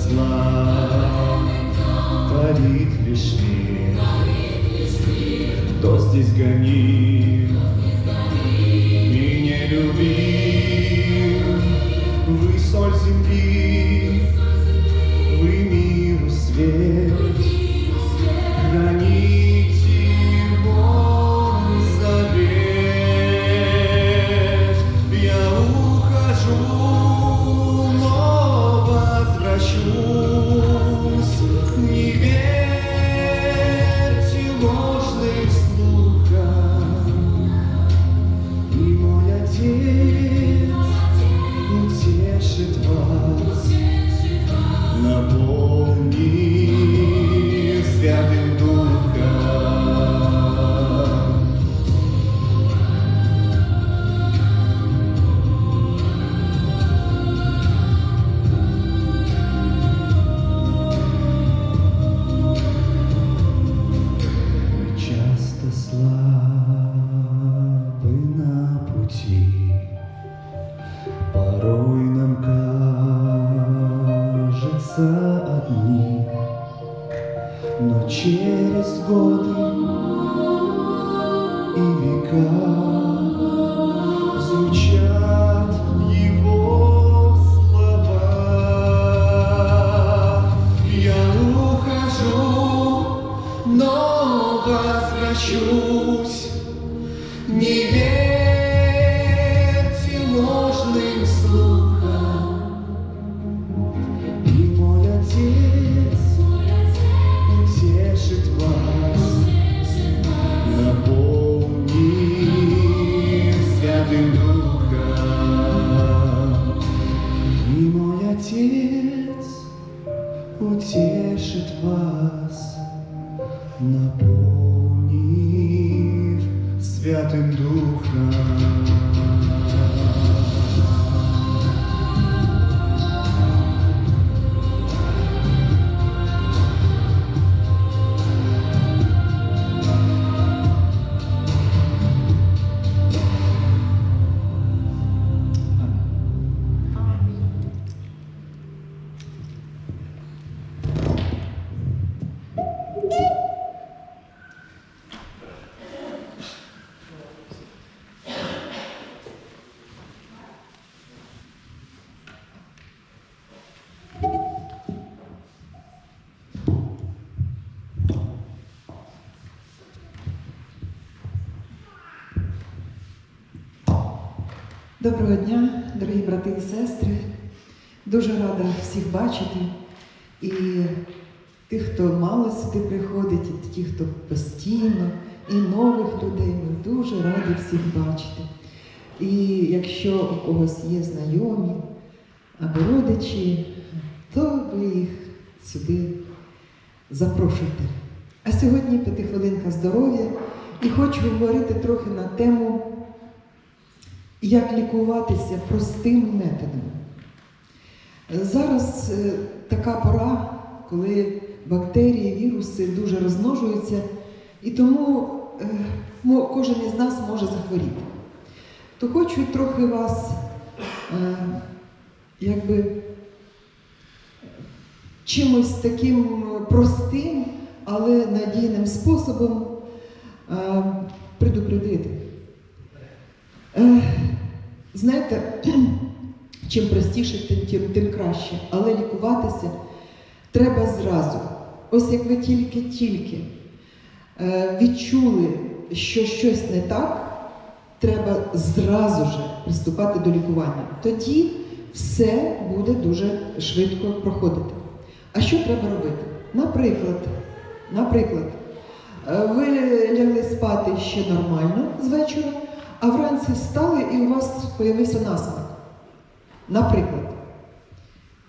зла творит лишь мир, кто здесь. Вы соль земли, вы миру свет, Порой нам кажется одни, Но через годы Доброго дня, дорогі брати і сестри. Дуже рада всіх бачити. І тих, хто мало сюди приходить, і ті, хто постійно, і нових людей. Ми дуже раді всіх бачити. І якщо у когось є знайомі або родичі, то ви їх сюди запрошуйте. А сьогодні п'ятихвилинка здоров'я і хочу говорити трохи на тему як лікуватися простим методом. Зараз е, така пора, коли бактерії, віруси дуже розмножуються, і тому е, кожен із нас може захворіти. То хочу трохи вас е, якби чимось таким простим, але надійним способом предупредити. Е, знаєте, чим простіше, тим, тим, краще. Але лікуватися треба зразу. Ось як ви тільки-тільки е, відчули, що щось не так, треба зразу ж приступати до лікування. Тоді все буде дуже швидко проходити. А що треба робити? Наприклад, наприклад, е, ви лягли спати ще нормально з вечора, а вранці встали і у вас з'явився насморк. Наприклад,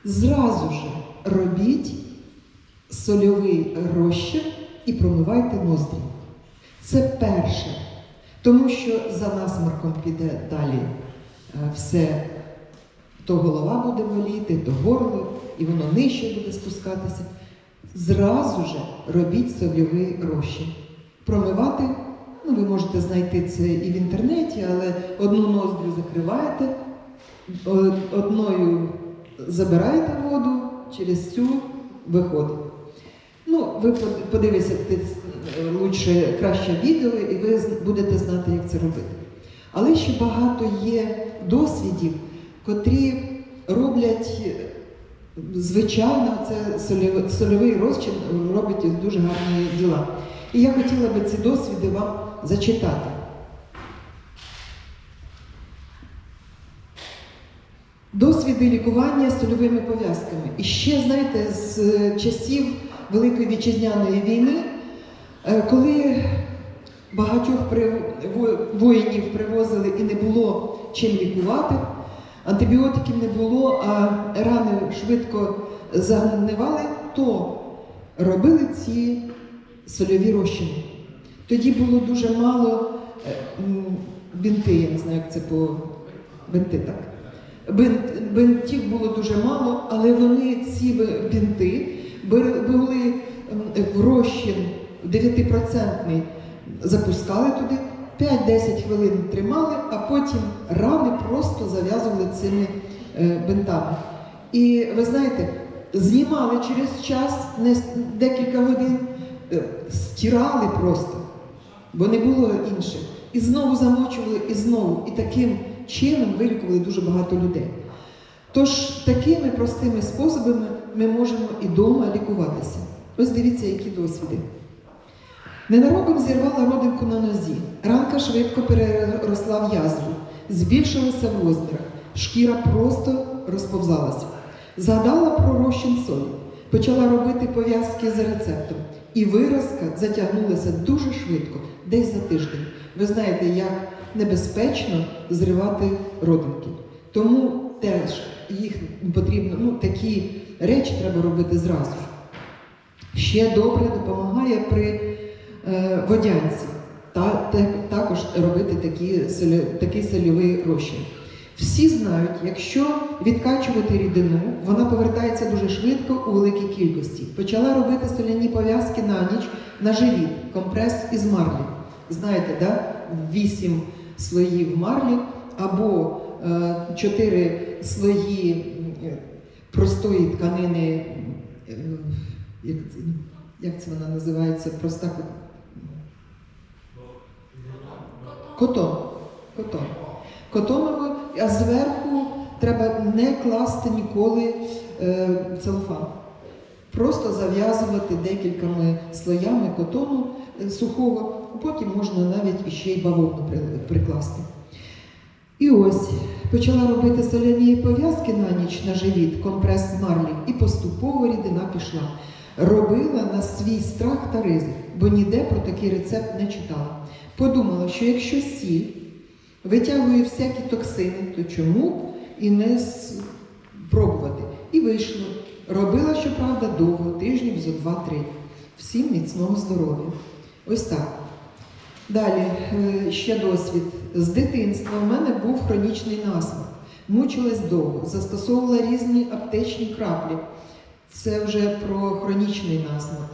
зразу ж робіть сольовий розчин і промивайте ноздрі. Це перше. Тому що за насморком піде далі е, все. То голова буде боліти, то горло, і воно нижче буде спускатися. Зразу ж робіть сольовий розчин. Промивати, ну ви можете знайти це і в інтернеті, але одну ноздрю закриваєте, одною забираєте воду, через цю виходить. Ну, ви под- подивіться е, лучше краще відео, і ви будете знати, як це робити. Але ще багато є досвідів, котрі роблять е, звичайно, це сольовий розчин робить дуже гарні діла. І я хотіла би ці досвіди вам зачитати. Досвіди лікування сольовими пов'язками. І ще, знаєте, з е, часів Великої вітчизняної війни, е, коли багатьох воїнів привозили і не було чим лікувати, антибіотиків не було, а рани швидко загнивали, то робили ці сольові розчини. Тоді було дуже мало е, м, бінти, я не знаю, як це по бинти, так? Бин- Бинтів було дуже мало, але вони ці б- бінти були в розчин 9% запускали туди, 5-10 хвилин тримали, а потім рани просто зав'язували цими е, бинтами. І ви знаєте, знімали через час, не декілька годин, е, стирали просто, бо не було інших. І знову замочували, і знову. І таким чином вилікували дуже багато людей. Тож такими простими способами ми можемо і вдома лікуватися. Ось дивіться, які досвіди. Ненароком зірвала родинку на нозі. Ранка швидко переросла в язву, збільшилася в розмірах, шкіра просто розповзалася. Згадала про розчин солі, почала робити пов'язки за рецептом. І виразка затягнулася дуже швидко, десь за тиждень. Ви знаєте, як небезпечно зривати родинки. Тому теж їх потрібно, ну такі речі треба робити зразу. Ще добре допомагає при е, водянці. Та, те- також робити такі, такий сольовий розчин. Всі знають, якщо відкачувати рідину, вона повертається дуже швидко у великій кількості. Почала робити соляні пов'язки на ніч на живіт, компрес із марлі. Знаєте, да? 8 слоїв марлі або е, 4 слої простої тканини. е, як, це- вона називається? Проста ко- котон. Котон. Котоново, а зверху треба не класти ніколи е, целофан. Просто зав'язувати декількома слоями котону е, сухого, потім можна навіть іще й бавовну прикласти. І ось почала робити соляні пов'язки на ніч на живіт, компрес з марлі, і поступово рідина пішла. Робила на свій страх та ризик, бо ніде про такий рецепт не читала. Подумала, що якщо сіль витягує всякі токсини, то чому б і не спробувати? І вийшло. Робила, щоправда, довго, тижнів зо два-три. Всім міцного здоров'я. Ось так. Далі е, ще досвід. З дитинства в мене був хронічний насморк. Мучилась довго, застосовувала різні аптечні краплі. Це вже про хронічний насморк,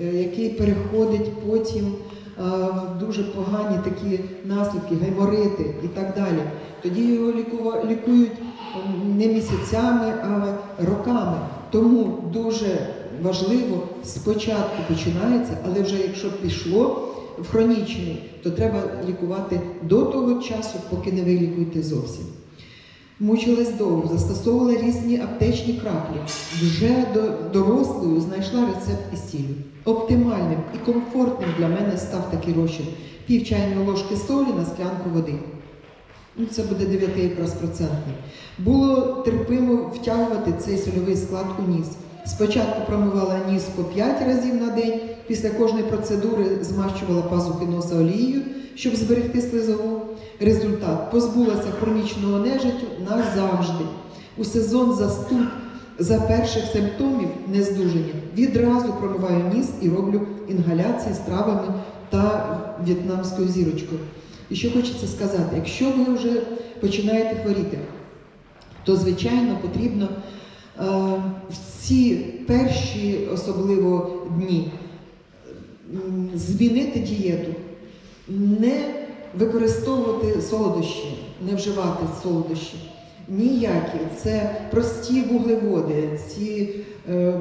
е, який переходить потім е, в дуже погані такі наслідки, гайморити і так далі. Тоді його лікують не місяцями, а роками. Тому дуже важливо спочатку починається, але вже якщо пішло в хронічний, то треба лікувати до того часу, поки не вилікуєте зовсім. Мучилась довго, застосовувала різні аптечні краплі. Вже до дорослою знайшла рецепт із сіллю. Оптимальним і комфортним для мене став такий розчин. Пів чайної ложки солі на склянку води. Ну, це буде 9 якраз процентний. Було терпимо втягувати цей сольовий склад у ніс. Спочатку промивала ніс по 5 разів на день, після кожної процедури змащувала пазухи носа олією, щоб зберегти слизову. Результат позбулася хронічного нежиттю назавжди. У сезон застуд за перших симптомів нездужання відразу промиваю ніс і роблю інгаляції з травами та в'єтнамською зірочкою. І що хочеться сказати, якщо ви вже починаєте хворіти, то звичайно потрібно е, в ці перші особливо дні змінити дієту, не використовувати солодощі, не вживати солодощі. Ніякі. Це прості вуглеводи, ці е,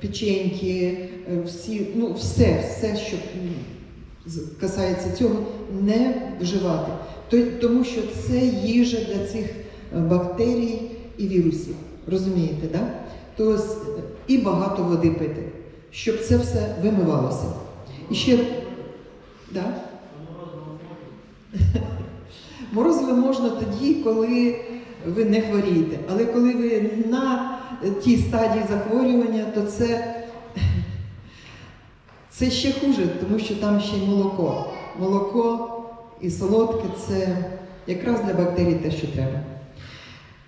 печеньки, е, всі, ну, все, все, що касається цього, не вживати. Тому що це їжа для цих е, бактерій і вірусів. Розумієте, да? То с- і багато води пити, щоб це все вимивалося. І ще. Да? Морозиво можна тоді, коли ви не хворієте. Але коли ви на тій стадії захворювання, то це, це ще хуже, тому що там ще й молоко. Молоко і солодке це якраз для бактерій те, що треба.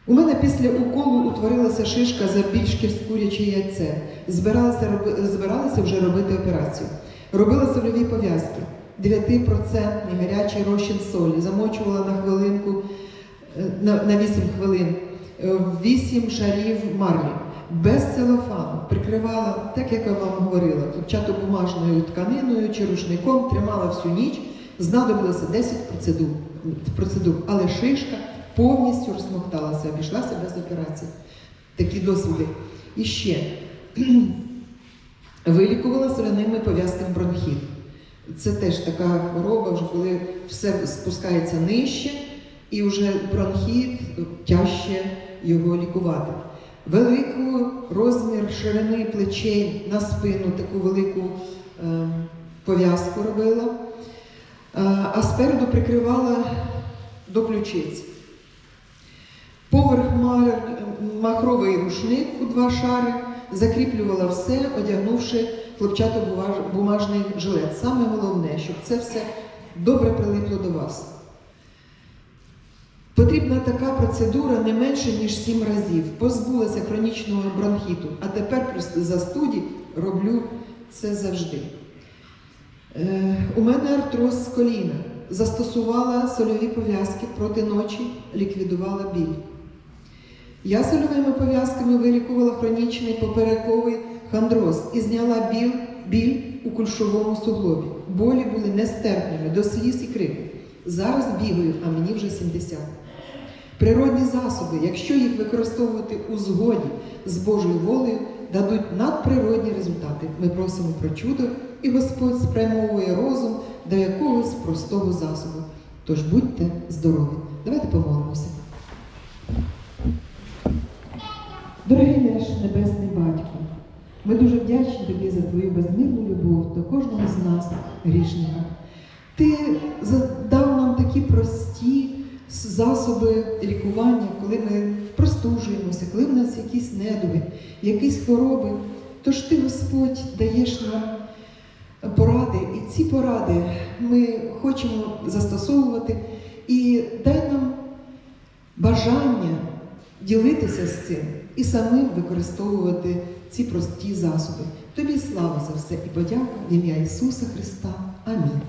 У мене після уколу утворилася шишка забільшки в куряче яйце. Збиралася, збиралася вже робити операцію. Робила сольові пов'язки. 9% гарячий розчин солі, замочувала на хвилинку, е, на, на 8 хвилин, 8 шарів марлі, без целофану, прикривала, так як я вам говорила, хлопчатобумажною тканиною чи рушником, тримала всю ніч, знадобилося 10 процедур, процедур, але шишка повністю розсмокталася, обійшлася без операції. Такі досвіди. І ще вилікувала соляними пов'язками бронхіт. Це теж така хвороба, вже коли все спускається нижче, і вже бронхіт тяжче його лікувати. Велику розмір ширини плечей на спину, таку велику е, пов'язку робила, е, а спереду прикривала до ключиць. Поверх махровий рушник у два шари, закріплювала все, одягнувши хлопчатобумажний жилет. Саме головне, щоб це все добре прилипло до вас. Потрібна така процедура не менше, ніж сім разів. Позбулася хронічного бронхіту, а тепер при застуді роблю це завжди. Е, у мене артроз з коліна. Застосувала сольові пов'язки проти ночі, ліквідувала біль. Я сольовими пов'язками вилікувала хронічний поперековий хандроз і зняла біль, біль у кульшовому суглобі. Болі були нестерпними до сліз і крику. Зараз бігаю, а мені вже 70. Природні засоби, якщо їх використовувати у згоді з Божою волею, дадуть надприродні результати. Ми просимо про чудо, і Господь спрямовує розум до якогось простого засобу. Тож будьте здорові. Давайте помолимося. Дорогий наш Небесний Батько, ми дуже вдячні тобі за твою безмірну любов до кожного з нас, грішника. Ти дав нам такі прості засоби лікування, коли ми простужуємося, коли в нас якісь недуги, якісь хвороби. Тож ти, Господь, даєш нам поради, і ці поради ми хочемо застосовувати. І дай нам бажання ділитися з цим і самим використовувати ці прості засоби. Тобі слава за все і подяка в ім'я Ісуса Христа. Амінь.